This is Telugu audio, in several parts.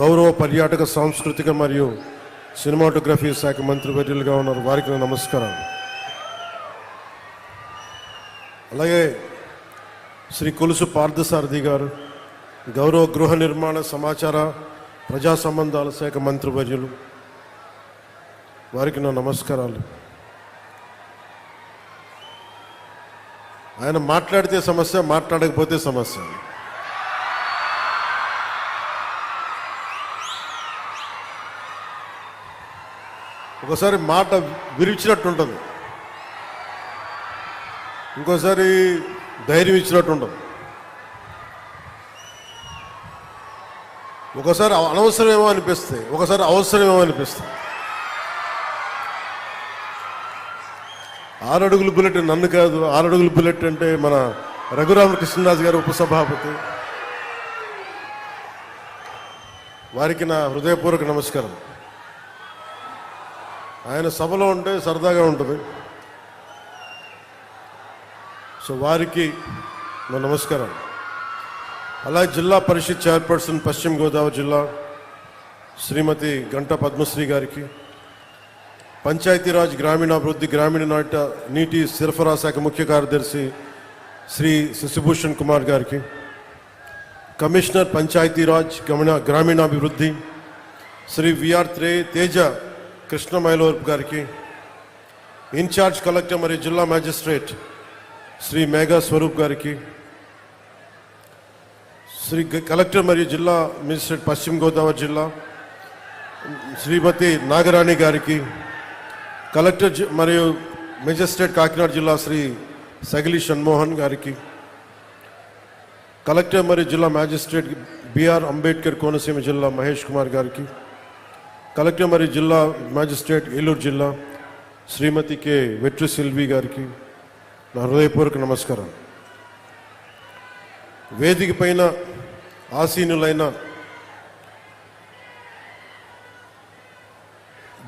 గౌరవ పర్యాటక సాంస్కృతిక మరియు సినిమాటోగ్రఫీ శాఖ మంత్రివర్యులుగా ఉన్నారు. వారికి నమస్కారం. అలాగే శ్రీ కొలుసు పార్థసారథి గారు గౌరవ గృహ నిర్మాణ సమాచార ప్రజా సంబంధాల శాఖ మంత్రివర్యులు వారికి నా నమస్కారాలు. ఆయన మాట్లాడితే సమస్య మాట్లాడకపోతే సమస్య. ఒకసారి మాట విరిచినట్టు ఉంటుంది ఇంకోసారి ధైర్యం ఇచ్చినట్టు ఉంటుంది ఒకసారి అనవసరమేమో అనిపిస్తే ఒకసారి అవసరమేమో అనిపిస్తాయి ఆరడుగుల బుల్లెట్ నన్ను కాదు ఆరడుగుల బుల్లెట్ అంటే మన రఘురామ కృష్ణరాజు గారు ఉపసభాపతి. వారికి నా హృదయపూర్వక నమస్కారం. ఆయన సభలో ఉంటే సరదాగా ఉంటుంది. సో వారికి నా నమస్కారం అలాగే జిల్లా పరిషత్ చైర్పర్సన్ పశ్చిమ గోదావరి జిల్లా శ్రీమతి గంట పద్మశ్రీ గారికి పంచాయతీరాజ్ గ్రామీణాభివృద్ధి గ్రామీణ నాట నీటి సరఫరా శాఖ ముఖ్య కార్యదర్శి శ్రీ శశిభూషణ్ కుమార్ గారికి కమిషనర్ పంచాయతీరాజ్ గమన గ్రామీణాభివృద్ధి శ్రీ విఆర్ త్రే తేజ కృష్ణ మైలోర్ గారికి ఇన్ఛార్జ్ కలెక్టర్ మరియు జిల్లా మ్యాజిస్ట్రేట్ శ్రీ మేఘా స్వరూప్ గారికి శ్రీ గ- కలెక్టర్ మరియు జిల్లా మేజిస్ట్రేట్ పశ్చిమ గోదావరి జిల్లా శ్రీమతి నాగరాణి గారికి కలెక్టర్ జి- మరియు మెజిస్ట్రేట్ కాకినాడ జిల్లా శ్రీ సగిలి షణ్మోహన్ గారికి కలెక్టర్ మరియు జిల్లా మ్యాజిస్ట్రేట్ బిఆర్ అంబేద్కర్ కోనసీమ జిల్లా మహేష్ కుమార్ గారికి కలెక్టర్ జిల్లా మ్యాజిస్ట్రేట్ ఏలూరు జిల్లా శ్రీమతి కె వెట్రి సిల్వి గారికి నా హృదయపూర్వక నమస్కారం. వేదిక పైన ఆసీనులైన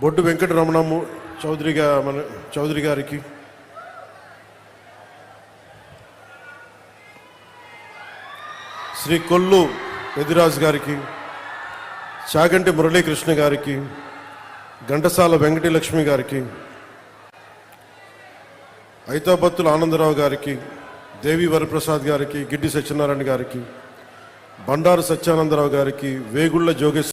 బొడ్డు వెంకటరమణము చౌదరిగా మన చౌదరి గారికి శ్రీ కొల్లు పెదిరాజు గారికి చాగంటి మురళీకృష్ణ గారికి ఘంటసాల వెంకటలక్ష్మి గారికి ఐతాబత్తుల ఆనందరావు గారికి దేవి వరప్రసాద్ గారికి గిడ్డి సత్యనారాయణ గారికి బండారు సత్యానందరావు గారికి వేగుళ్ళ జోగేశ్వర